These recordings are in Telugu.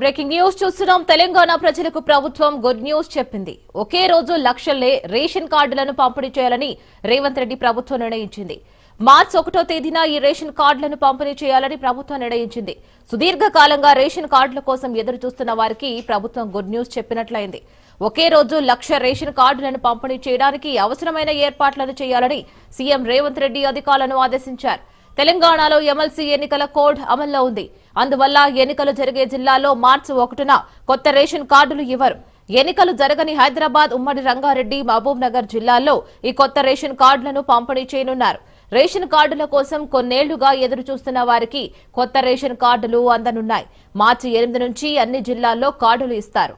బ్రేకింగ్ న్యూస్ చూస్తున్నాం. తెలంగాణ ప్రజలకు ప్రభుత్వం గుడ్ న్యూస్ చెప్పింది. ఒకే రోజు లక్షల్లే రేషన్ కార్డులను పంపిణీ చేయాలని రేవంత్ రెడ్డి ప్రభుత్వం నిర్ణయించింది. మార్చి ఒకటో తేదీన ఈ రేషన్ కార్డులను పంపిణీ చేయాలని ప్రభుత్వం నిర్ణయించింది. సుదీర్ఘకాలంగా రేషన్ కార్డుల కోసం ఎదురు చూస్తున్న వారికి ప్రభుత్వం గుడ్ న్యూస్ చెప్పినట్లయింది. ఒకే రోజు లక్ష రేషన్ కార్డులను పంపిణీ చేయడానికి అవసరమైన ఏర్పాట్లను చేయాలని సీఎం రేవంత్ రెడ్డి అధికారులను ఆదేశించారు. తెలంగాణలో ఎమ్మెల్సీ ఎన్నికల కోడ్ అమల్లో ఉంది. అందువల్ల ఎన్నికలు జరిగే జిల్లాలో మార్చి ఒకటిన కొత్త రేషన్ కార్డులు ఇవ్వరు. ఎన్నికలు జరగని హైదరాబాద్ ఉమ్మడి రంగారెడ్డి మహబూబ్ నగర్ జిల్లాల్లో ఈ కొత్త రేషన్ కార్డులను పంపిణీ చేయనున్నారు. రేషన్ కార్డుల కోసం కొన్నేళ్ళుగా ఎదురు చూస్తున్న వారికి కొత్త రేషన్ కార్డులు అందనున్నాయి. మార్చి ఎనిమిది నుంచి అన్ని జిల్లాల్లో కార్డులు ఇస్తారు.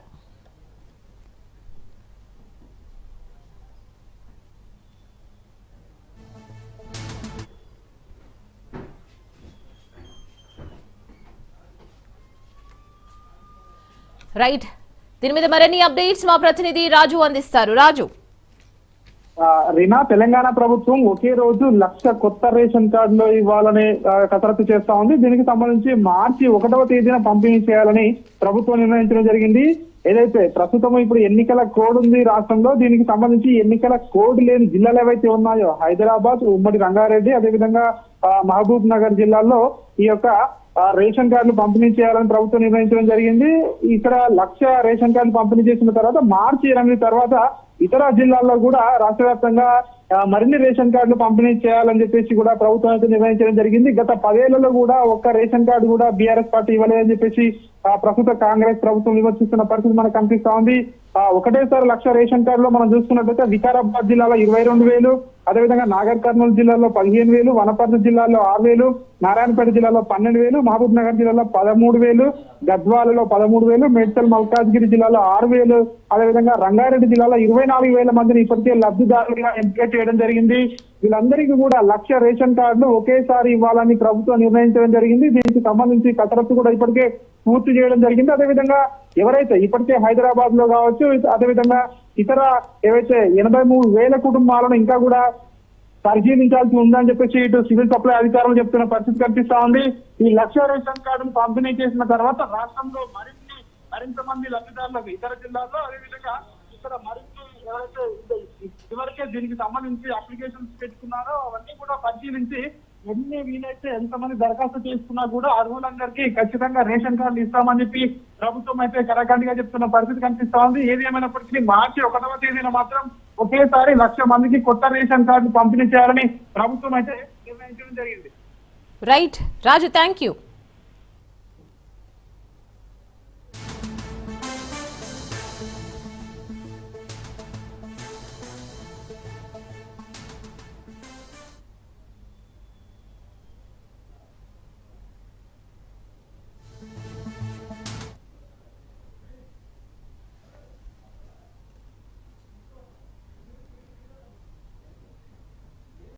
రైట్. దీని మీద మరిన్ని అప్డేట్స్ మా ప్రతినిధి రాజు అందిస్తారు. రాజు. రీనా తెలంగాణ ప్రభుత్వం ఒకే రోజు లక్ష కొత్త రేషన్ కార్డులు ఇవ్వాలని కసరత్తు చేస్తా ఉంది. దీనికి సంబంధించి మార్చి ఒకటవ తేదీన పంపిణీ చేయాలని ప్రభుత్వం నిర్ణయించడం జరిగింది. ఏదైతే ప్రస్తుతం ఇప్పుడు ఎన్నికల కోడ్ ఉంది రాష్ట్రంలో దీనికి సంబంధించి ఎన్నికల కోడ్ లేని జిల్లాలు ఏవైతే ఉన్నాయో హైదరాబాద్ ఉమ్మడి రంగారెడ్డి అదేవిధంగా మహబూబ్ నగర్ జిల్లాల్లో ఈ యొక్క రేషన్ కార్డులు పంపిణీ చేయాలని ప్రభుత్వం నిర్ణయించడం జరిగింది. ఇక్కడ లక్ష రేషన్ కార్డులు పంపిణీ చేసిన తర్వాత మార్చి ఎనిమిది తర్వాత ఇతర జిల్లాల్లో కూడా రాష్ట్ర వ్యాప్తంగా మరిన్ని రేషన్ కార్డులు పంపిణీ చేయాలని చెప్పేసి కూడా ప్రభుత్వం అయితే నిర్ణయించడం జరిగింది. గత పదేళ్ళలో కూడా ఒక్క రేషన్ కార్డు కూడా బీఆర్ఎస్ పార్టీ ఇవ్వలేదని చెప్పేసి ప్రస్తుత కాంగ్రెస్ ప్రభుత్వం విమర్శిస్తున్న పరిస్థితి మనకు కనిపిస్తా ఉంది. ఒకటేసారి లక్ష రేషన్ కార్డులో మనం చూసుకున్నట్లయితే వికారాబాద్ జిల్లాలో ఇరవై రెండు వేలు అదేవిధంగా నాగర్ కర్నూలు జిల్లాలో పదిహేను వేలు వనపర్తి జిల్లాలో ఆరు వేలు నారాయణపేట జిల్లాలో పన్నెండు వేలు మహబూబ్ నగర్ జిల్లాలో పదమూడు వేలు గద్వాలలో పదమూడు వేలు మేడ్చల్ మల్కాజ్గిరి జిల్లాలో ఆరు వేలు అదేవిధంగా రంగారెడ్డి జిల్లాలో ఇరవై నాలుగు వేల మందిని ఇప్పటికే లబ్ధిదారులుగా ఎంపిక చేయడం జరిగింది. వీళ్ళందరికీ కూడా లక్ష రేషన్ కార్డులు ఒకేసారి ఇవ్వాలని ప్రభుత్వం నిర్ణయించడం జరిగింది. దీనికి సంబంధించి కసరత్తు కూడా ఇప్పటికే పూర్తి చేయడం జరిగింది. అదేవిధంగా ఎవరైతే ఇప్పటికే హైదరాబాద్లో కావచ్చు అదేవిధంగా ఇతర ఏవైతే ఎనభై మూడు వేల కుటుంబాలను ఇంకా కూడా పరిశీలించాల్సి ఉందని చెప్పేసి ఇటు సివిల్ సప్లై అధికారులు చెప్తున్న పరిస్థితి కనిపిస్తా ఉంది. ఈ లక్ష రేషన్ కార్డును పంపిణీ చేసిన తర్వాత రాష్ట్రంలో మరిన్ని మరింత మంది లబ్ధిదారులకు ఇతర జిల్లాల్లో అదేవిధంగా ఇక్కడ మరింత ఎవరైతే ఇది- ఇదివరకే దీనికి సంబంధించి అప్లికేషన్స్ పెట్టుకున్నారో అవన్నీ కూడా పరిశీలించి ఎన్ని వీలైతే ఎంతమంది దరఖాస్తు చేసుకున్నా కూడా అర్హులందరికీ ఖచ్చితంగా రేషన్ కార్డులు ఇస్తామని చెప్పి ప్రభుత్వం అయితే కరాఖండిగా చెప్తున్న పరిస్థితి కనిపిస్తా ఉంది. ఏది ఏమైనప్పటికీ మార్చి ఒకటవ తేదీన మాత్రం ఒకేసారి లక్ష మందికి కొత్త రేషన్ కార్డు పంపిణీ చేయాలని ప్రభుత్వం అయితే నిర్ణయించడం జరిగింది. Right Raju thank you